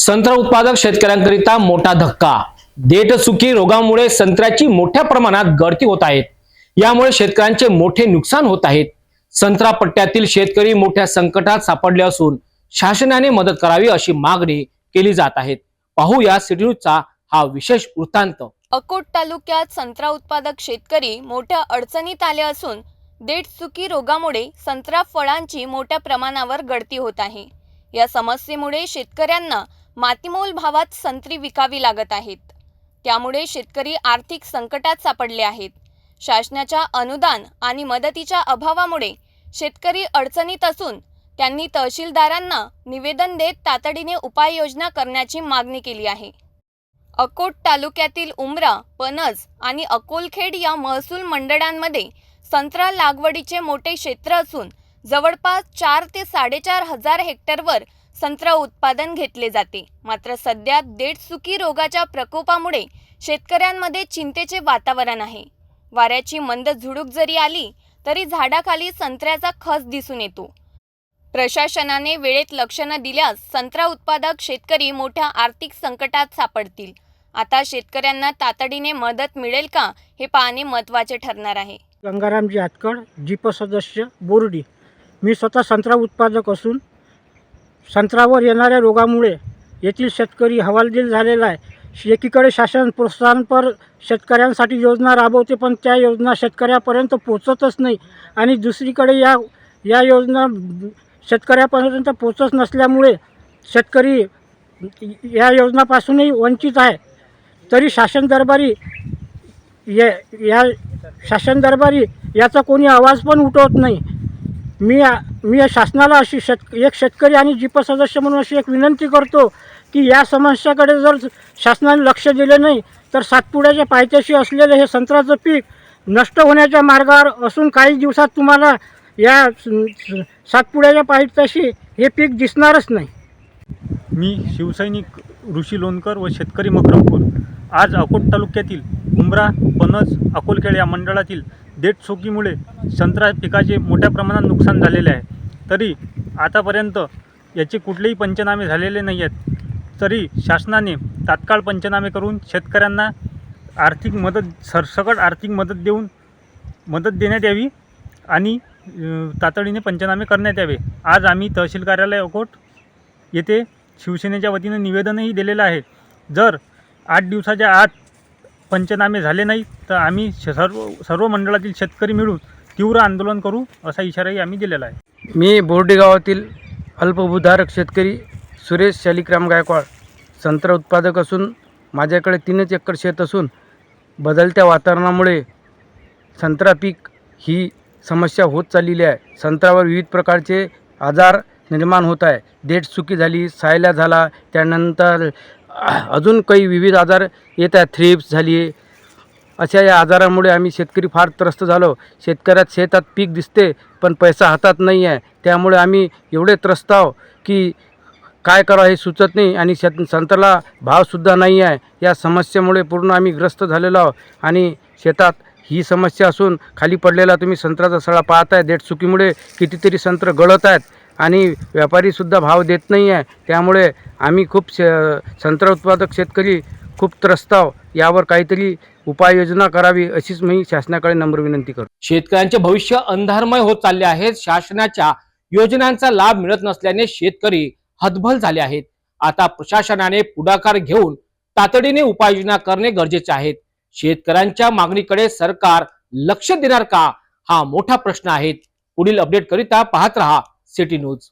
संत्रा उत्पादक शेतकऱ्यांकरिता मोठा धक्का. देठसुकी रोगामुळे संत्र्याची मोठ्या प्रमाणात गळती होत आहेत यामुळे शेतकऱ्यांचे मोठे नुकसान होत आहेत संत्रा पट्ट्यातील शेतकरी मोठ्या संकटात सापडले असून शासनाने मदत करावी अशी मागणी केली जात आहे. पाहूया सिटी न्यूजचा हा विशेष वृत्तांत. अकोट तालुक्यात संत्रा उत्पादक शेतकरी मोठ्या अडचणीत आले असून देठ चुकी रोगामुळे संत्रा फळांची मोठ्या प्रमाणावर गळती होत आहे. या समस्येमुळे शेतकऱ्यांना मातीमोल भावात संत्री विकावी लागत आहेत. त्यामुळे शेतकरी आर्थिक संकटात सापडले आहेत. शासनाच्या अनुदान आणि मदतीच्या अभावामुळे शेतकरी अडचणीत असून त्यांनी तहसीलदारांना निवेदन देत तातडीने उपाययोजना करण्याची मागणी केली आहे. अकोट तालुक्यातील उमरा पनज आणि अकोलखेड या महसूल मंडळांमध्ये संत्रा लागवडीचे मोठे क्षेत्र असून जवळपास चार ते साडेचार हजार हेक्टरवर संत्रा उत्पादन घेतले जाते. मात्र सध्या देठसुकी रोगाच्या प्रकोपामुळे शेतकऱ्यांमध्ये चिंतेचे वातावरण आहे. वाऱ्याची मंद झुडूक जरी आली तरी झाडाखाली संत्र्याचा खस दिसून येतो. प्रशासनाने वेळेत लक्ष न दिल्यास संत्रा उत्पादक शेतकरी मोठ्या आर्थिक संकटात सापडतील. आता शेतकऱ्यांना तातडीने मदत मिळेल का हे पाहणे महत्त्वाचे ठरणार आहे. गंगारामजी आतकड जीप सदस्य बोर्डी. मी स्वतः संत्रा उत्पादक असून संत्र्यावर येणाऱ्या रोगामुळे येथील शेतकरी हवालदिल झालेला आहे. एकीकडे शासन प्रोत्साहनपर शेतकऱ्यांसाठी योजना राबवते पण त्या योजना शेतकऱ्यापर्यंत पोचतच नाही. आणि दुसरीकडे या या योजना शेतकऱ्यापर्यंत पोचत नसल्यामुळे शेतकरी या योजनापासूनही वंचित आहे. तरी शासन दरबारी या या शासन दरबारी याचा कोणी आवाज पण उठवत नाही. मी मी या शासनाला अशी शेत एक शेतकरी आणि जिप सदस्य म्हणून अशी एक विनंती करतो की या समस्याकडे जर शासनाने लक्ष दिले नाही तर सातपुड्याच्या पायथ्याशी असलेले हे संत्र्याचं पीक नष्ट होण्याच्या मार्गावर असून काही दिवसात तुम्हाला या सातपुड्याच्या पायथ्याशी हे पीक दिसणारच नाही. मी शिवसैनिक ऋषी लोणकर व शेतकरी मकरमपूर आज अकोट तालुक्यातील उमरा पनस अकोलखेड या मंडळातील देठ चोकीमुळे संत्रा पिकाचे मोठ्या प्रमाणात नुकसान झालेले आहे. तरी आतापर्यंत याचे कुठलेही पंचनामे झालेले नाही आहेत. तरी शासनाने तात्काळ पंचनामे करून शेतकऱ्यांना आर्थिक मदत सरसकट आर्थिक मदत देऊन मदत देण्यात यावी आणि तातडीने पंचनामे करण्यात यावे. आज आम्ही तहसील कार्यालय अकोट येथे शिवसेनेच्या वतीनं निवेदनही दिलेलं आहे. जर आठ दिवसाच्या आत पंचनामे झाले नाही तर आम्ही श- सर्व सर्व मंडळातील शेतकरी मिळून तीव्र आंदोलन करू असा इशाराही आम्ही दिलेला आहे. मी बोर्डे गावातील अल्पभूधारक शेतकरी सुरेश शालिक्राम गायकवाड संत्रा उत्पादक असून माझ्याकडे तीनच एकर शेत असून बदलत्या वातावरणामुळे संत्रा पीक ही समस्या होत चाललेली आहे. संत्र्यावर विविध प्रकारचे आजार निर्माण होत आहे. देठ चुकी झाली सायला झाला त्यानंतर अजून काही विविध आजार येत आहेत. थ्रिप्स झाली अशा या आजारामुळे आम्ही शेतकरी फार त्रस्त झालो. शेतकऱ्यात शेतात पीक दिसते पण पैसा हातात नाही आहे. त्यामुळे आम्ही एवढे त्रस्त आहो की काय करावं हे सुचत नाही आणि शेत संत्र्याला भावसुद्धा नाही आहे. या समस्येमुळे पूर्ण आम्ही ग्रस्त झालेलो आहो आणि शेतात ही समस्या असून खाली पडलेला तुम्ही संत्र्याचा सडा पाहताय. देठ चुकीमुळे कितीतरी संत्र गळत आहेत. आणि व्यापारीसुद्धा भाव देत नाही आहे त्यामुळे आम्ही खूप श संत्रा उत्पादक शेतकरी खूप त्रस्त यावर काहीतरी उपाययोजना करावी अशीच मी शासनाकडे नम्र विनंती करतो. शेतकऱ्यांचे भविष्य अंधारमय होत चालले आहेत. शासनाच्या योजनांचा लाभ मिळत नसल्याने शेतकरी हतबल झाले आहेत. आता प्रशासनाने पुढाकार घेऊन तातडीने उपाययोजना करणे गरजेचे आहे शेतकऱ्यांच्या मागणीकडे सरकार लक्ष देणार का? हा मोठा प्रश्न आहे. पुढील अपडेट करिता पाहत रहा. City news